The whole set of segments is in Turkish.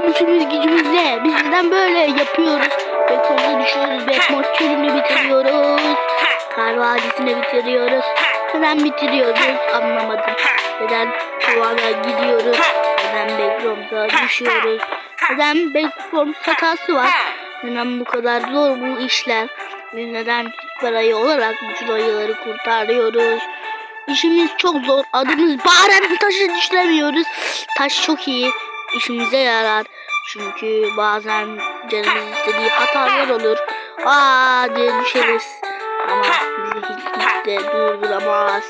Bizim işimiz gücümüz ne? Biz neden böyle yapıyoruz? Betonda düşüyoruz. Bekmot çölünü bitiriyoruz. Kar Vadisi'ni bitiriyoruz. Neden bitiriyoruz? Anlamadım. Neden Kovana gidiyoruz? Neden Backroom'da düşüyoruz? Neden Backroom hatası var? Neden bu kadar zor bu işler? Ve neden parayı olarak bütün ayıları kurtarıyoruz? İşimiz çok zor. Adımız Bahren taşı düşüremiyoruz. Taş çok iyi. İşimize yarar. Çünkü bazen canımız istediği hatalar olur. Aa diye düşeriz. Ama bizi hiç kimse durduramaz.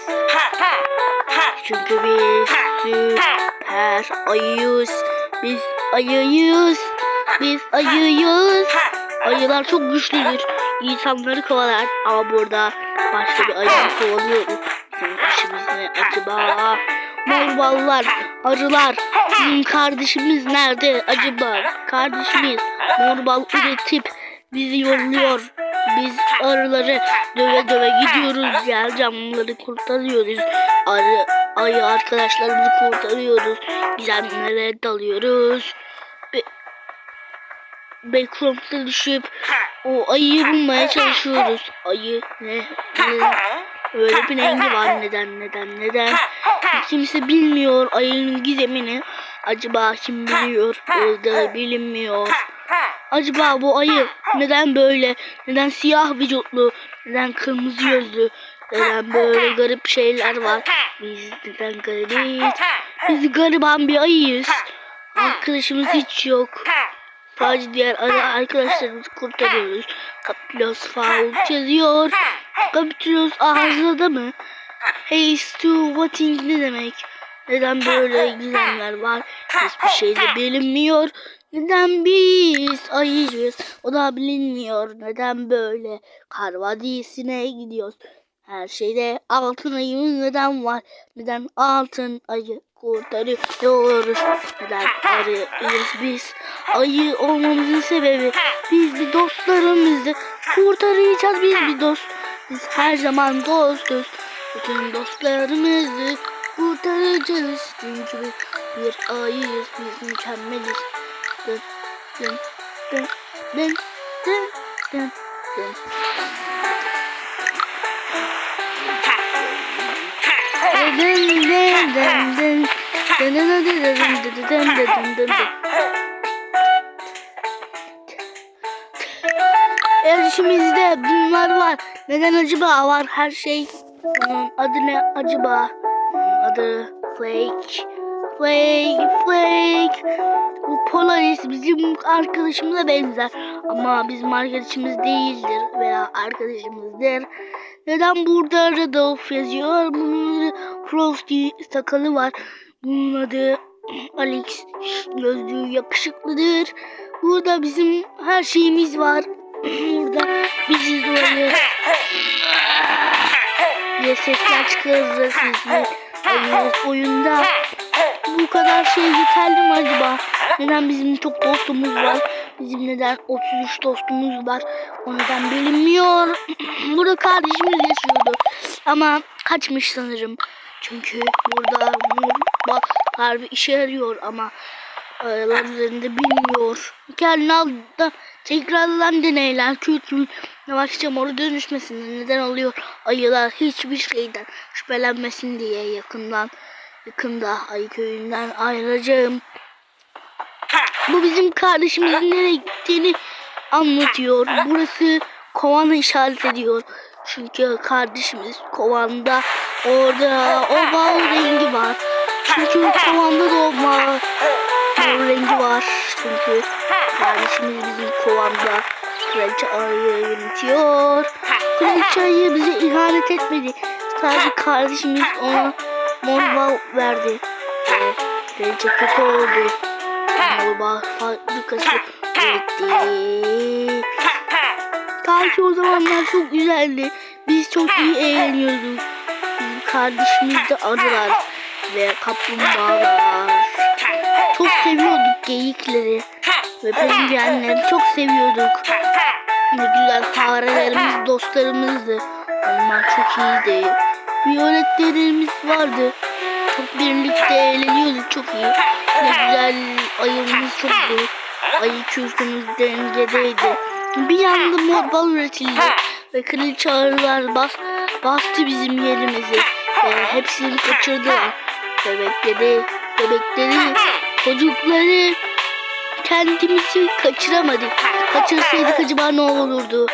Çünkü biz süper ayıyız. Biz ayıyız. Biz ayıyız. Ayılar çok güçlüdür. İnsanları kovalar. Ama burada başka bir ayıyı kovalıyoruz. Bizim işimiz ne acaba? Morballar, arılar. Bizim kardeşimiz nerede acaba? Kardeşimiz morbal üretip bizi yolluyor. Biz arıları döve döve gidiyoruz. Yer canlıları kurtarıyoruz. Arı, ayı arkadaşlarımızı kurtarıyoruz. Gizemlere dalıyoruz. Be Backroom'da düşüp o ayıyı bulmaya çalışıyoruz. Ayı ne? ne? Öyle bir rengi var. neden neden neden? Kimse bilmiyor. Ayının gizemini acaba kim biliyor? o da bilinmiyor. Acaba bu ayı neden böyle? Neden siyah vücutlu? Neden kırmızı gözlü neden böyle garip şeyler var? biz neden garibiz biz gariban bir ayıyız. Arkadaşımız hiç yok. Sadece diğer arı arkadaşlarımızı kurtarıyoruz. Kaplos Faul yazıyor. Kapitülos ağzında mı? Hey Stu Watting ne demek? Neden böyle gizemler var? Hiçbir şey de bilinmiyor. Neden biz ayıyız? O da bilinmiyor. Neden böyle? Kar Vadisi'ne gidiyoruz. Her şeyde altın ayımız neden var? Neden altın ayı kurtarıyoruz? Neden arıyız biz? Ayı olmamızın sebebi biz bir dostlarımızı kurtaracağız biz bir dost. Biz her zaman dostuz. Bütün dostlarımızı kurtaracağız. Çünkü biz bir ayıyız. Biz mükemmeliz. Dın dın dın dın dın dın dın. Dın dın dın dın dın. Dın dın dın dın dın dın dın Erişimizde bunlar var. Neden acaba var her şey? Bunun adı ne acaba? Bunun adı Flake. Flake, Flake. Bu Polaris bizim arkadaşımıza benzer. Ama bizim arkadaşımız değildir veya arkadaşımızdır. Neden burada Rudolph yazıyor? Bunun Frosty sakalı var. Bunun adı Alex gözlüğü yakışıklıdır. Burada bizim her şeyimiz var. Burada biziz oraya diye sesler çıkarırız biz oynuyoruz oyunda. Bu kadar şey yeterli mi acaba? Neden bizim çok dostumuz var? Bizim neden 33 dostumuz var? O neden bilinmiyor. Burada kardeşimiz yaşıyordu. Ama kaçmış sanırım. Çünkü burada bak harbi işe yarıyor ama aralar üzerinde bilmiyor. Kendine tekrarlanan deneyler kültür yavaşça moru dönüşmesin neden oluyor ayılar hiçbir şeyden şüphelenmesin diye yakından yakında ayı köyünden ayrılacağım. Bu bizim kardeşimizin nereye gittiğini anlatıyor. Burası kovanı işaret ediyor. Çünkü kardeşimiz kovanda orada o bal rengi var. Çünkü kovanda da o rengi var. Çünkü. Kardeşimiz bizim kovanda kraliçe ayı yönetiyor. Kraliçe ayı bize ihanet etmedi. Sadece kardeşimiz ona mor bal verdi. Ve kraliçe kötü oldu. Mor bal fabrikası üretti. Belki o zamanlar çok güzeldi. Biz çok iyi eğleniyorduk. Bizim kardeşimiz de arılar ve kaplumbağalar. Çok seviyorduk geyikleri ve penguenleri çok seviyorduk. Ne güzel farelerimiz dostlarımızdı. Onlar çok iyiydi. Viyoletlerimiz vardı. Çok birlikte eğleniyorduk çok iyi. Ne güzel ayımız çoktu. Ayı kürkümüz dengedeydi. Bir anda mod bal üretildi. Ve kraliçe arılar bas, bastı bizim yerimizi. Ve hepsini kaçırdılar. Bebekleri, bebekleri, çocukları kendimizi kaçıramadık. Kaçırsaydık acaba ne olurdu?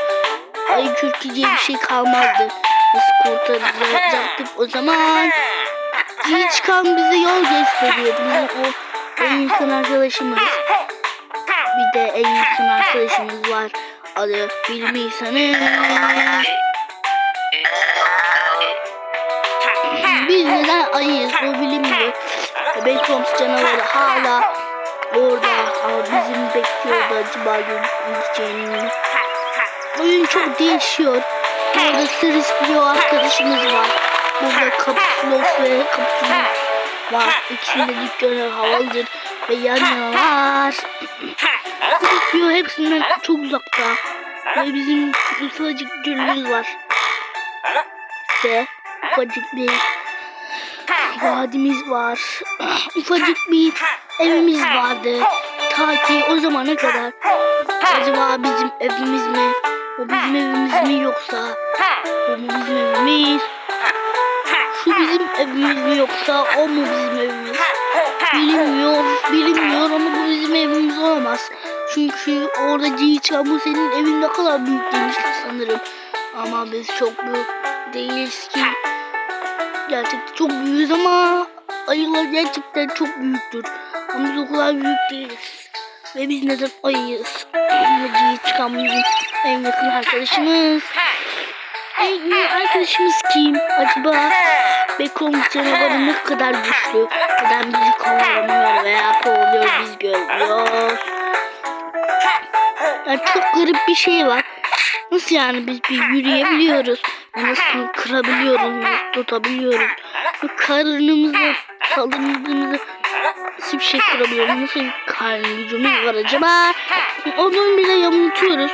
Ayı kürkü diye bir şey kalmazdı. Nasıl kurtaracaktık o zaman? İyi çıkan bize yol gösteriyordu. Bizim o en yakın arkadaşımız. Bir de en yakın arkadaşımız var. Adı Bilim İnsanı. Biz neden ayıyız bu bilinmiyor. Backroms canavarı hala orada ama bizim bekliyordu acaba görüşeceğini. Oyun çok değişiyor. Burada Sirispio arkadaşımız var. Burada Kapsulos ve Kapsulos var. İkisinin dükkanı havalıdır ve yan yanalar. Sirispio hepsinden çok uzakta. Ve bizim ufacık gölümüz var. Ve ufacık bir vadimiz var. ufacık bir evimiz vardı. Ta ki o zamana kadar. Acaba bizim evimiz mi? O bizim evimiz mi yoksa? O mu bizim evimiz? Şu bizim evimiz mi yoksa o mu bizim evimiz? Bilinmiyor, bilinmiyor ama bu bizim evimiz olamaz. Çünkü orada Cihan bu senin evin ne kadar büyük demişti sanırım. Ama biz çok büyük değiliz ki. Gerçekten çok büyüğüz ama ayılar gerçekten çok büyüktür. Ama biz o kadar büyük değiliz. Ve biz neden ayıyız? Cihan çıkan bizim en yakın arkadaşımız. En iyi arkadaşımız kim? Acaba Bekom canavarı ne kadar güçlü? Neden bizi kovalamıyor veya kovalıyor biz görmüyoruz? Yani çok garip bir şey var. Nasıl yani biz bir yürüyebiliyoruz? Nasıl kırabiliyoruz? Nasıl tutabiliyoruz? Karnımızı, kalınlığımızı nasıl şey kırabiliyoruz? Nasıl bir karnı gücümüz var acaba? Onu bile yamultuyoruz.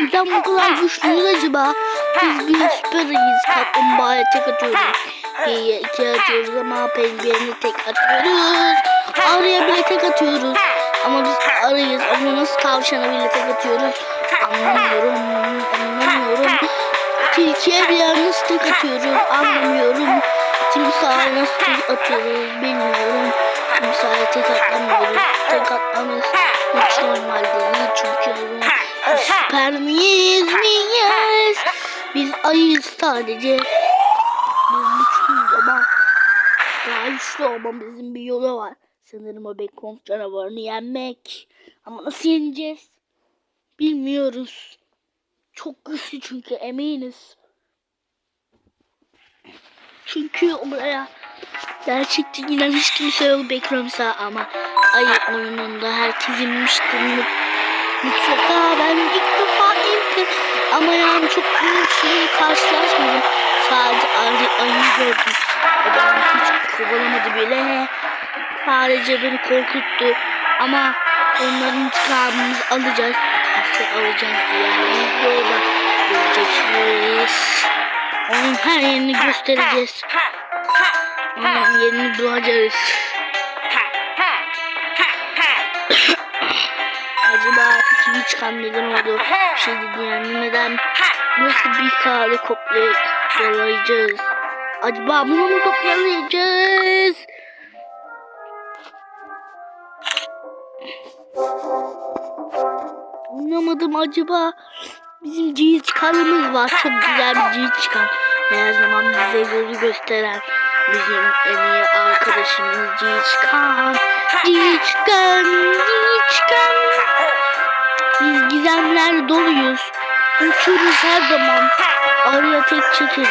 Neden bu kadar güçlüyüz acaba? Biz bir süperiz. Kaplumbağaya tek atıyoruz. Geyiğe iki atıyoruz ama penguene tek atıyoruz. Arıya bile tek atıyoruz. Ama biz arıyız. Ama nasıl tavşana bile tek atıyoruz? Anlamıyorum. Anlamıyorum. Tilkiye bile nasıl tek atıyoruz? Anlamıyorum. Timsaha nasıl tek atıyoruz? Bilmiyorum. Timsaha tek atlamıyoruz. Tek atmamız hiç normal değil. Çünkü süper miyiz miyiz? Biz ayıyız sadece. Biz güçlüyüz ama daha güçlü olmamızın bir yolu var. Sanırım o Beckham canavarını yenmek. Ama nasıl yeneceğiz? Bilmiyoruz. Çok güçlü çünkü eminiz. Çünkü oraya gerçekten inen hiç kimse yok Beckham'sa ama ayı oyununda herkesin müşterinin mutlaka ben ilk defa ilk ama yani çok büyük şey karşılaşmadım. Sadece ayı, ayı gördüm. Bana hiç kovalamadı bile. Sadece beni korkuttu. Ama onların intikamımızı alacağız. Nasıl alacağız diye videoda göreceksiniz. Onun her yerini göstereceğiz. Onun yerini bulacağız. Acaba çıkan neden oldu? Şey dedi yani neden? Nasıl bir kağıdı kopyalayacağız? Acaba bunu mu kopyalayacağız? Anlamadım acaba bizim ciğer çıkanımız var. Çok güzel bir ciğer çıkan. Her zaman bize yolu gösteren bizim en iyi arkadaşımız ciğer çıkan. Ciğer çıkan, ciğer çıkan. Gizemler doluyuz. Uçuruz her zaman. Araya tek çekeriz.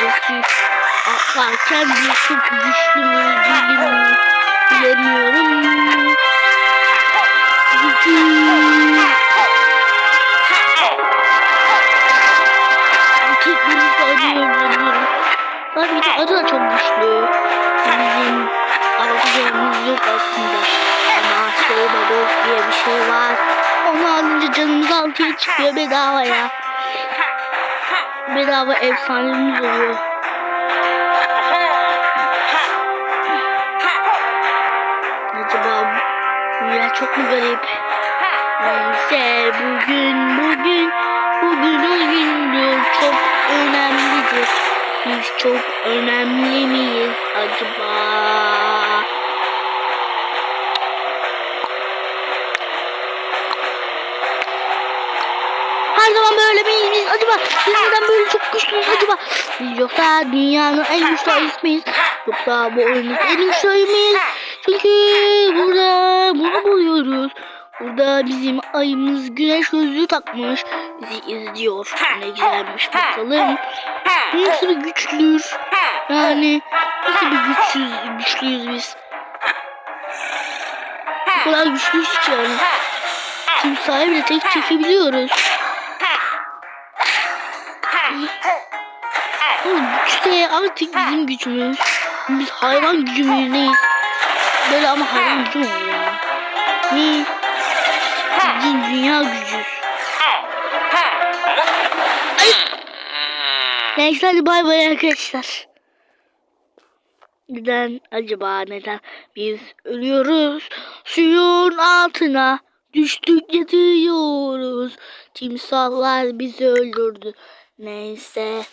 Atlarken çok güçlü mü değil mi bilemiyorum. Tekimizi acıyoruz. Var bir de adı da çok güçlü. Bizim arabacağımız yok aslında. Ama Soba Gold diye bir şey var. Onu alınca canımız altıya çıkıyor bedavaya. Bedava efsanemiz oluyor. Acaba ya çok mu garip? Neyse bugün bugün bugün o gündür çok önemlidir. Biz çok önemli miyiz acaba? Her zaman böyle miyiz acaba? Biz neden böyle çok güçlüyüz acaba? Yoksa dünyanın en güçlü ayısı mıyız? Yoksa bu oyunun en güçlü ayı mıyız? Çünkü burada bunu buluyoruz. Burada bizim ayımız güneş gözlüğü takmış. Bizi izliyor. Ne güzelmiş bakalım. Nasıl bir güçlüyüz? Yani nasıl bir güçsüz, güçlüyüz biz? Bu kadar güçlüyüz ki yani. Timsahı bile tek çekebiliyoruz. De artık bizim gücümüz. Biz hayvan gücümüzdeyiz. Böyle ama hayvan gücü mü olur ya? Ne? Bizim dünya gücüz. Neyse hadi bay bay arkadaşlar. Neden acaba neden biz ölüyoruz? Suyun altına düştük yatıyoruz. Timsahlar bizi öldürdü. Neyse